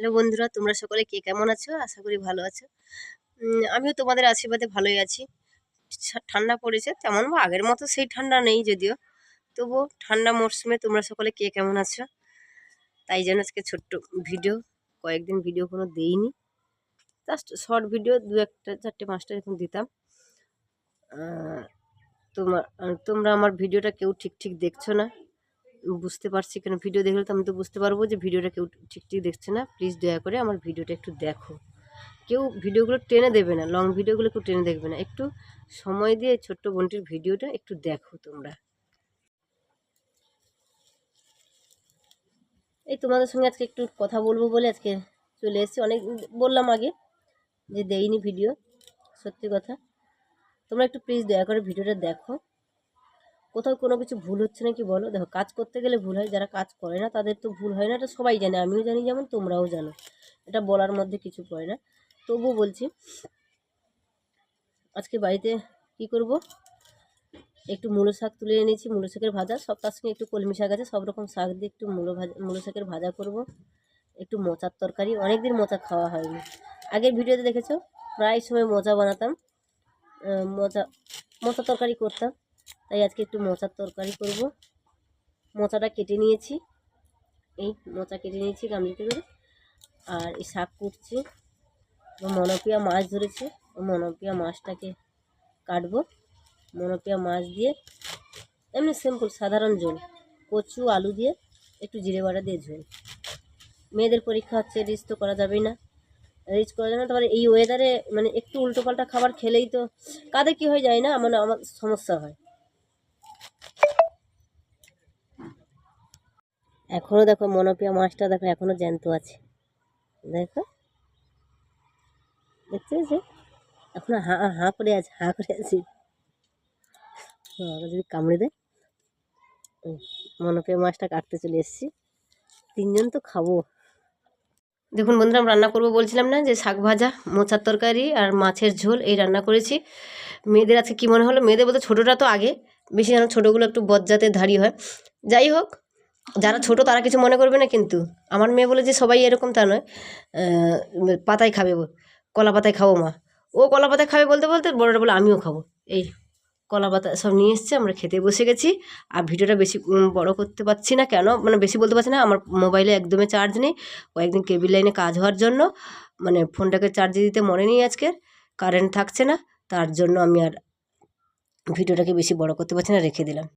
Hello বন্ধুরা, তোমরা সকলে কে কেমন আছো? আশা করি ভালো আছো। আমিও তোমাদের আশীর্বাদে ভালোই আছি। ঠান্ডা পড়েছে, তেমন বা আগের মতো সেই ঠান্ডা নেই যদিও। তবুও ঠান্ডা মরশুমে তোমরা সকলে কে কেমন আছো? তাই জন্য আজকে ছোট্ট ভিডিও, কয়েকদিন ভিডিও কোনো দেইনি। জাস্ট শর্ট ভিডিও দু একটা, চারটে, পাঁচটা এরকম দিতাম। তোমার তোমরা আমার ভিডিওটা কেউ ঠিক ঠিক দেখছ না। বুঝতে পারছি কেন? ভিডিও দেখলে তো আমি তো বুঝতে পারব যে ভিডিওটা কেউ ঠিক ঠিক দেখছে না। প্লিজ দয়া করে আমার ভিডিওটা একটু দেখো। কেউ ভিডিওগুলো টেনে দেবে না লং ভিডিওগুলো কেউ টেনে দেখবে না। একটু সময় দিয়ে ছোট্ট বোনটির ভিডিওটা একটু দেখো তোমরা। এই তোমাদের সঙ্গে আজকে একটু কথা বলব বলে আজকে চলে এসেছি। অনেক বললাম আগে যে দেইনি ভিডিও সত্যি কথা। তোমরা একটু প্লিজ দয়া করে ভিডিওটা দেখো। কোথাও কোনো কিছু ভুল হচ্ছে নাকি বলো? দেখো, কাজ করতে গেলে ভুল হয়, যারা কাজ করে না তাদের তো ভুল হয় না, এটা সবাই জানে, আমিও জানি যেমন, তোমরাও জানো। এটা বলার মধ্যে কিছু পড়ে না। তবুও বলছি, আজকে বাড়িতে কি করব? একটু মূলো শাক তুলে এনেছি, মূলো শাকের ভাজা, সব তার সঙ্গে একটু কলমি শাক আছে, সব রকম শাক দিয়ে একটু মূলো ভাজা, মূলো শাকের ভাজা করব। একটু মোচার তরকারি অনেক দিন মোচা খাওয়া হয়নি। আগের ভিডিওতে দেখেছ? প্রায় সময় মোচা বানাতাম মোচা মোচা তরকারি করতাম। তাই আজকে একটু মোচার তরকারি করব। মোচাটা কেটে নিয়েছি। এই মোচা কেটে নিয়েছি গামলিতে করে। আর এই শাক কুটছি। মনোপিয়া মাছ ধরেছে। মনোপিয়া মাছটাকে কাটবো। মনোপিয়া মাছ দিয়ে এমনি সিম্পল সাধারণ ঝোল। কচু, আলু দিয়ে একটু জিরে বাটা দিয়ে ঝোল। মেয়েদের পরীক্ষা হচ্ছে, রিচ তো করা যাবেই না। রিচ করা যাবে না, তারপরে এই ওয়েদারে মানে একটু উল্টোপাল্টা খাবার খেলেই তো, কাদের কী হয়ে যায় না মানে আমার সমস্যা হয়। এখনও দেখো মনোপিয়া মাছটা দেখো এখনও জ্যান্ত আছে। দেখো। দেখতে পেয়েছ? এখনও হাঁ হাঁ করে আছে, হাঁ করে আছে। যদি কামড়ে দেয়। মনোপিয়া মাছটা কাটতে চলে এসেছি। তিনজন তো খাব। দেখুন বন্ধুরা আমি রান্না করব বলছিলাম না যে শাক ভাজা, মোচার তরকারি আর মাছের ঝোল, এই রান্না করেছি। মেয়েদের আজকে কী মনে হলো? মেয়েদের বলতে ছোটোটা তো আগে। বেশি যেন ছোটোগুলো একটু বজ্জাতের ধারি হয়। যাই হোক, যারা ছোট তারা কিছু মনে করবে না কিন্তু আমার মেয়ে বলে যে সবাই এরকম তা নয়। পাতায় খাবে। কলা পাতায় খাব মা। ও কলা পাতায় খাবে বলতে বলতে বড়টা বলে আমিও খাব। এই কলা পাতা সব নিয়ে এসছে, আমরা খেতে বসে গেছি। আর ভিডিওটা বেশি বড় করতে পারছি না কেন? মানে বেশি বলতে পারছি না, আমার মোবাইলে একদমই চার্জ নেই। কয়েকদিন কেবিল লাইনে কাজ হওয়ার জন্য মানে ফোনটাকে চার্জে দিতে মনে নেই আজকে কারেন্ট থাকছে না, তার জন্য আমি আর ভিডিওটাকে বেশি বড় করতে পারছি না রেখে দিলাম।